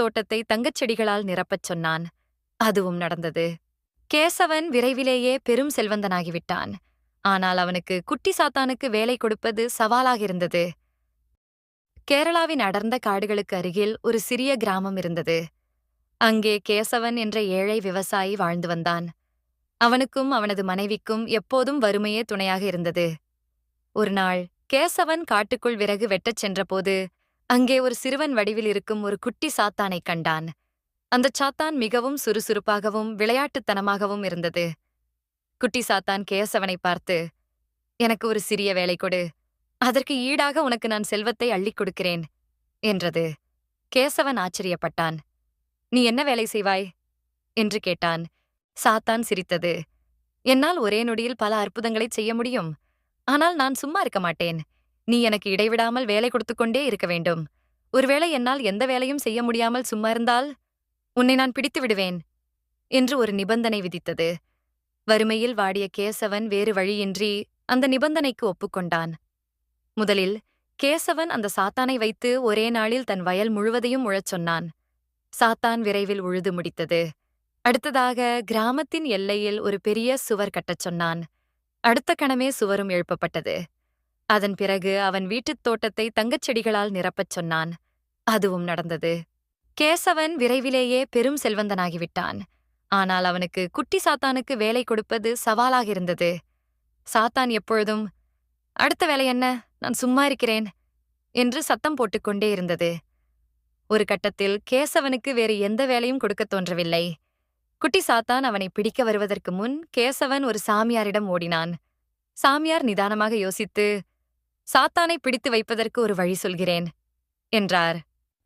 தோட்டத்தை தங்கச் செடிகளால் நிரப்பச் சொன்னான். அதுவும் நடந்தது. கேசவன் விரைவிலேயே பெரும் செல்வந்தனாகிவிட்டான். ஆனால் அவனுக்கு குட்டி சாத்தானுக்கு வேலை கொடுப்பது சவாலாக இருந்தது. கேரளாவின் அடர்ந்த காடுகளுக்கு அருகில் ஒரு சிறிய கிராமம் இருந்தது. அங்கே கேசவன் என்ற ஏழை விவசாயி வாழ்ந்து வந்தான். அவனுக்கும் அவனது மனைவிக்கும் எப்போதும் வறுமையே துணையாக இருந்தது. ஒரு நாள் கேசவன் காட்டுக்குள் விறகு வெட்டச் சென்றபோது அங்கே ஒரு சிறுவன் வடிவில் இருக்கும் ஒரு குட்டி சாத்தானைக் கண்டான். அந்தச் சாத்தான் மிகவும் சுறுசுறுப்பாகவும் விளையாட்டுத்தனமாகவும் இருந்தது. குட்டி சாத்தான் கேசவனை பார்த்து எனக்கு ஒரு சிறிய வேலை கொடு. அதற்கு ஈடாக உனக்கு நான் செல்வத்தை அள்ளிக் கொடுக்கிறேன் என்றது. கேசவன் ஆச்சரியப்பட்டான். நீ என்ன வேலை செய்வாய்? என்று கேட்டான். சாத்தான் சிரித்தது. என்னால் ஒரே நொடியில் பல அற்புதங்களைச் செய்ய முடியும். ஆனால் நான் சும்மா இருக்க மாட்டேன். நீ எனக்கு இடைவிடாமல் வேலை கொடுத்துக்கொண்டே இருக்க வேண்டும். ஒருவேளை என்னால் எந்த வேலையும் செய்ய முடியாமல் சும்மா இருந்தால் உன்னை நான் பிடித்து விடுவேன் என்று ஒரு நிபந்தனை விதித்தது. வறுமையில் வாடிய கேசவன் வேறு வழியின்றி அந்த நிபந்தனைக்கு ஒப்புக்கொண்டான் முதலில் கேசவன் அந்த சாத்தானை வைத்து ஒரே நாளில் தன் வயல் முழுவதையும் உழச் சொன்னான். சாத்தான் விரைவில் உழுது முடித்தது. அடுத்ததாக கிராமத்தின் எல்லையில் ஒரு பெரிய சுவர் கட்டச் சொன்னான். அடுத்த கணமே சுவரும் எழுப்பப்பட்டது. அதன் பிறகு அவன் வீட்டுத் தோட்டத்தை தங்கச் செடிகளால் நிரப்பச் சொன்னான். அதுவும் நடந்தது. கேசவன் விரைவிலேயே பெரும் செல்வந்தனாகிவிட்டான். ஆனால் அவனுக்கு குட்டி சாத்தானுக்கு வேலை கொடுப்பது சவாலாக இருந்தது. சாத்தான் எப்பொழுதும் அடுத்த வேலை என்ன? நான் சும்மா இருக்கிறேன் என்று சத்தம் போட்டுக்கொண்டே இருந்தது. ஒரு கட்டத்தில் கேசவனுக்கு வேறு எந்த வேலையும் கொடுக்கத் தோன்றவில்லை. குட்டி சாத்தான் அவனை பிடிக்க வருவதற்கு முன் கேசவன் ஒரு சாமியாரிடம் ஓடினான். சாமியார் நிதானமாக யோசித்து சாத்தானை பிடித்து வைப்பதற்கு ஒரு வழி சொல்கிறேன் என்றார்.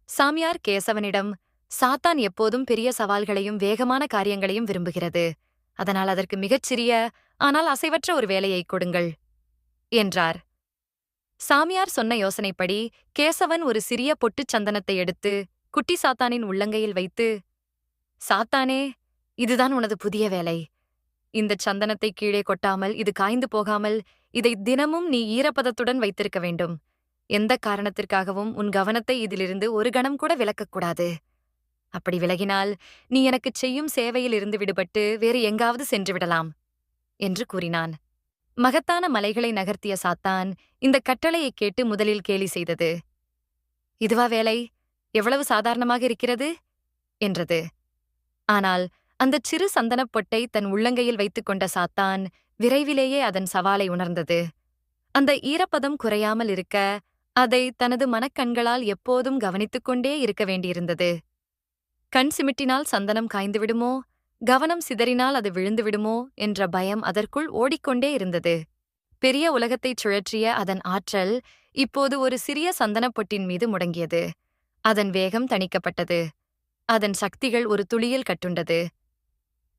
சாமியார் கேசவனிடம் சாத்தான் எப்போதும் பெரிய சவால்களையும் வேகமான காரியங்களையும் விரும்புகிறது. அதனால் அதற்கு மிகச்சிறிய ஆனால் அசைவற்ற ஒரு வேலையை கொடுங்கள் என்றார். சாமியார் சொன்ன யோசனைப்படி கேசவன் ஒரு சிறிய பொட்டுச் சந்தனத்தை எடுத்து குட்டி சாத்தானின் உள்ளங்கையில் வைத்து சாத்தானே இதுதான் உனது புதிய வேலை. இந்தச் சந்தனத்தை கீழே கொட்டாமல் இது காய்ந்து போகாமல் இதை தினமும் நீ ஈரப்பதத்துடன் வைத்திருக்க வேண்டும். எந்த காரணத்திற்காகவும் உன் கவனத்தை இதிலிருந்து ஒரு கணம் கூட விலக்கக்கூடாது. அப்படி விலகினால் நீ எனக்குச் செய்யும் சேவையில் இருந்து விடுபட்டு வேறு எங்காவது சென்று விடலாம் என்று கூறினான். மகத்தான மலைகளை நகர்த்திய சாத்தான் இந்த கட்டளையைக் கேட்டு முதலில் கேலி செய்தது. இதுவா வேலை? எவ்வளவு சாதாரணமாக இருக்கிறது? என்றது. ஆனால் அந்தச் சிறு சந்தனப்பொட்டை தன் உள்ளங்கையில் வைத்துக் கொண்ட சாத்தான் விரைவிலேயே அதன் சவாலை உணர்ந்தது. அந்த ஈரப்பதம் குறையாமல் இருக்க அதை தனது மனக்கண்களால் எப்போதும் கவனித்துக் கொண்டே இருக்க வேண்டியிருந்தது. கண் சிமிட்டினால் சந்தனம் காய்ந்துவிடுமோ கவனம் சிதறினால் அது விழுந்துவிடுமோ என்ற பயம் அதற்குள் ஓடிக்கொண்டே இருந்தது. பெரிய உலகத்தைச் சுழற்றிய அதன் ஆற்றல் இப்போது ஒரு சிறிய சந்தனப் பொட்டின் மீது முடங்கியது. அதன் வேகம் தணிக்கப்பட்டது. அதன் சக்திகள் ஒரு துளியில் கட்டுண்டது.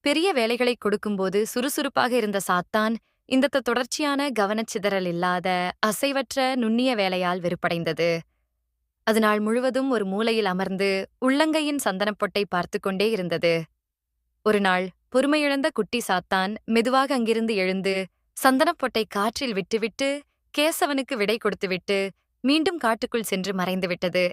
பெரிய வேலைகளைக் கொடுக்கும்போது சுறுசுறுப்பாக இருந்த சாத்தான் இந்த தொடர்ச்சியான கவனச்சிதறல் இல்லாத அசைவற்ற நுண்ணிய வேலையால் வெறுப்படைந்தது. அது நாள் முழுவதும் ஒரு மூலையில் அமர்ந்து உள்ளங்கையின் சந்தனப்பொட்டை பார்த்து கொண்டே இருந்தது. ஒரு நாள் பொறுமையிழந்த குட்டி சாத்தான் மெதுவாக அங்கிருந்து எழுந்து சந்தனப்பொட்டை காற்றில் விட்டுவிட்டு கேசவனுக்கு விடை கொடுத்துவிட்டு மீண்டும் காட்டுக்குள் சென்று மறைந்து விட்டது.